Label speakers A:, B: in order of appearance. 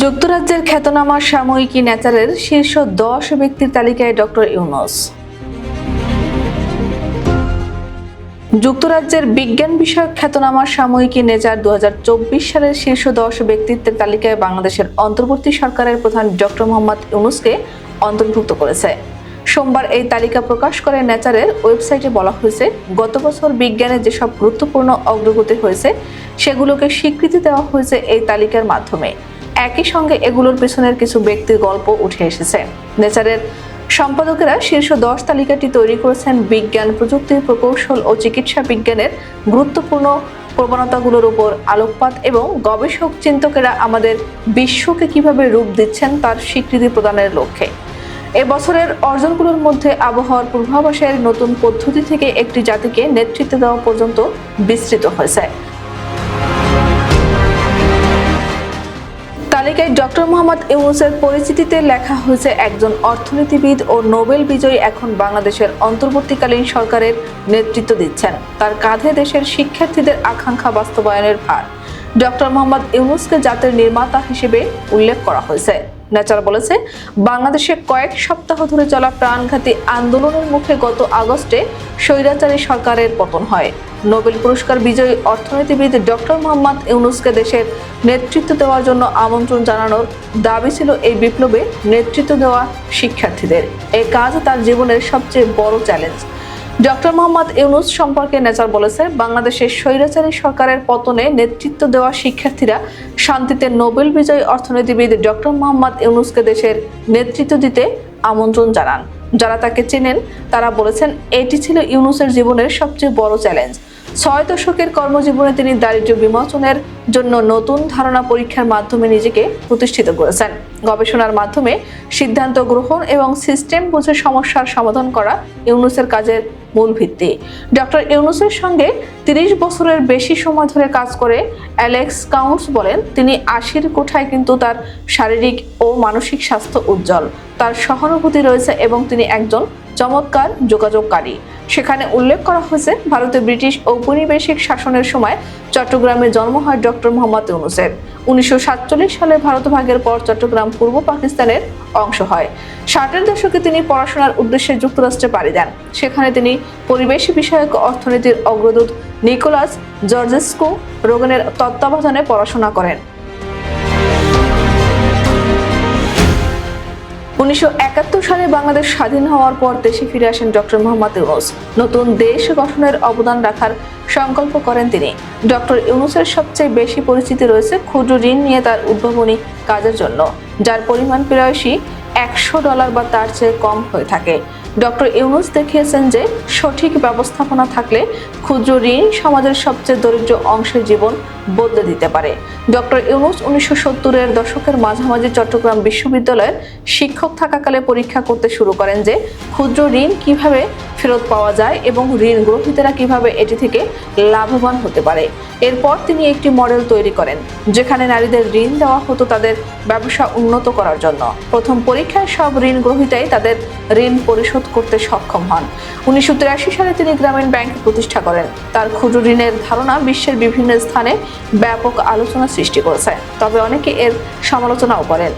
A: যুক্তরাজ্যের খ্যাতনামা সাময়িকী নেচারের শীর্ষ দশ ব্যক্তির তালিকায় ডক্টর ইউনুস। যুক্তরাজ্যের বিজ্ঞান বিষয়ক খ্যাতনামা সাময়িকী নেচার দু হাজার চব্বিশ সালের শীর্ষ দশ ব্যক্তিত্বের তালিকায় বাংলাদেশের অন্তর্বর্তী সরকারের প্রধান ডক্টর মোহাম্মদ ইউনুসকে অন্তর্ভুক্ত করেছে। সোমবার এই তালিকা প্রকাশ করে নেচারের ওয়েবসাইটে বলা হয়েছে, গত বছর বিজ্ঞানে যেসব গুরুত্বপূর্ণ অগ্রগতি হয়েছে, সেগুলোকে স্বীকৃতি দেওয়া হয়েছে এই তালিকার মাধ্যমে। একই সঙ্গে এগুলোর পেছনের কিছু ব্যক্তির গল্প উঠে এসেছে। নেচারের সম্পাদকেরা শীর্ষ দশ তালিকাটি তৈরি করেছেন বিজ্ঞান প্রযুক্তি প্রকৌশল ও চিকিৎসা বিজ্ঞানের গুরুত্বপূর্ণ প্রবণতাগুলোর উপর আলোকপাত এবং গবেষক চিন্তকেরা আমাদের বিশ্বকে কীভাবে রূপ দিচ্ছেন তার স্বীকৃতি প্রদানের লক্ষ্যে। এ বছরের অর্জনগুলোর মধ্যে আবহাওয়ার পূর্বাভাসের নতুন পদ্ধতি থেকে একটি জাতিকে নেতৃত্ব দেওয়া পর্যন্ত বিস্তৃত হয়েছে। ডক্টর মোহাম্মদ ইউনুসের পরিচিতিতে লেখা হয়েছে একজন অর্থনীতিবিদ ও নোবেল বিজয়ী এখন বাংলাদেশের অন্তর্বর্তীকালীন সরকারের নেতৃত্ব দিচ্ছেন। তার কাঁধে দেশের শিক্ষার্থীদের আকাঙ্ক্ষা বাস্তবায়নের ভার। ডক্টর মোহাম্মদ ইউনুসকে জাতির নির্মাতা হিসেবে উল্লেখ করা হয়েছে। নেচার বলেছে, বাংলাদেশে কয়েক সপ্তাহ ধরে চলা প্রাণঘাতী আন্দোলনের মুখে গত আগস্টে স্বৈরাচারী সরকারের পতন হয়। নোবেল পুরস্কার বিজয়ী অর্থনীতিবিদ ডক্টর মোহাম্মদ ইউনুসকে দেশের নেতৃত্ব দেওয়ার জন্য আমন্ত্রণ জানানোর দাবি ছিল এই বিপ্লবে নেতৃত্ব দেওয়া শিক্ষার্থীদের। এই কাজ তার জীবনের সবচেয়ে বড় চ্যালেঞ্জ ডক্টর মোহাম্মদ ইউনুস সম্পর্কে নেচার বলেছে, বাংলাদেশের স্বৈরাচারী সরকারের পতনে নেতৃত্ব দেওয়া শিক্ষার্থীরা শান্তিতে নোবেল বিজয়ী অর্থনীতিবিদ ডক্টর মোহাম্মদ ইউনুসকে দেশের নেতৃত্ব দিতে আমন্ত্রণ জানান। যারা তাকে চেনেন, তারা বলেছেন, এটি ছিল ইউনুসের জীবনের সবচেয়ে বড় চ্যালেঞ্জ ছয় দশকের কর্মজীবনে তিনি দারিদ্র্য বিমোচনের জন্য নতুন ধারণা পরীক্ষার মাধ্যমে নিজেকে প্রতিষ্ঠিত করেছেন। গবেষণার মাধ্যমে সিদ্ধান্ত গ্রহণ এবং সিস্টেম বুঝে সমস্যার সমাধান করা ইউনুসের কাজের মূল ভিত্তি। ডক্টর ইউনুসের সঙ্গে তিরিশ বছরের বেশি সময় ধরে কাজ করে অ্যালেক্স কাউন্টস বলেন, তিনি আশির কোঠায় কিন্তু তার শারীরিক ও মানসিক স্বাস্থ্য উজ্জ্বল। তার সহানুভূতি রয়েছে এবং তিনি একজন চমৎকার যোগাযোগকারী। সেখানে উল্লেখ করা হয়েছে, ভারতে ব্রিটিশ ঔপনিবেশিক শাসনের সময় চট্টগ্রামে জন্ম হয় ডক্টর মোহাম্মদ ইউনুসের। উনিশশো সাতচল্লিশ সালে ভারত ভাগের পর চট্টগ্রাম পূর্ব পাকিস্তানের অংশ হয়। ষাটের দশকে তিনি পড়াশোনার উদ্দেশ্যে যুক্তরাষ্ট্রে পাড়ি দেন। সেখানে তিনি পরিবেশ বিষয়ক অর্থনীতির অগ্রদূত নিকোলাস জর্জেস্কো রোগনের তত্ত্বাবধানে পড়াশোনা করেন। উনিশশো একাত্তর সালে বাংলাদেশ স্বাধীন হওয়ার পর দেশে ফিরে আসেন ডক্টর মোহাম্মদ ইউনুস। নতুন দেশ গঠনের অবদান রাখার সংকল্প করেন তিনি। ডক্টর ইউনুসের সবচেয়ে বেশি পরিচিতি রয়েছে ক্ষুদ্র ঋণ নিয়ে তার উদ্ভাবনী কাজের জন্য, যার পরিমাণ প্রায়শই একশো ডলার বা তার চেয়ে কম হয়ে থাকে। ডক্টর ইউনুস দেখিয়েছেন যে সঠিক ব্যবস্থাপনা থাকলে ক্ষুদ্র ঋণ সমাজের সবচেয়ে দরিদ্র অংশের জীবন বদলে দিতে পারে। ডক্টর ইউনুস উনিশশো সত্তরের দশকের মাঝামাঝি চট্টগ্রাম বিশ্ববিদ্যালয়ের শিক্ষক থাকাকালে পরীক্ষা করতে শুরু করেন যে, ক্ষুদ্র ঋণ কীভাবে ফেরত পাওয়া যায় এবং ঋণ গ্রহীতারা কীভাবে এটি থেকে লাভবান হতে পারে? এরপর তিনি একটি মডেল তৈরি করেন, যেখানে নারীদের ঋণ দেওয়া হতো তাদের ব্যবসা উন্নত করার জন্য। প্রথম পরীক্ষায় সব ঋণ গ্রহীতাই তাদের ঋণ পরিশোধ করতে সক্ষম হন। উনিশশো তিরাশি সালে তিনি গ্রামীণ ব্যাংক প্রতিষ্ঠা করেন। তার ক্ষুদ্র ঋণের ধারণা বিশ্বের বিভিন্ন স্থানে ব্যাপক আলোচনা সৃষ্টি করেছে। তবে অনেকে এর সমালোচনাও করেন।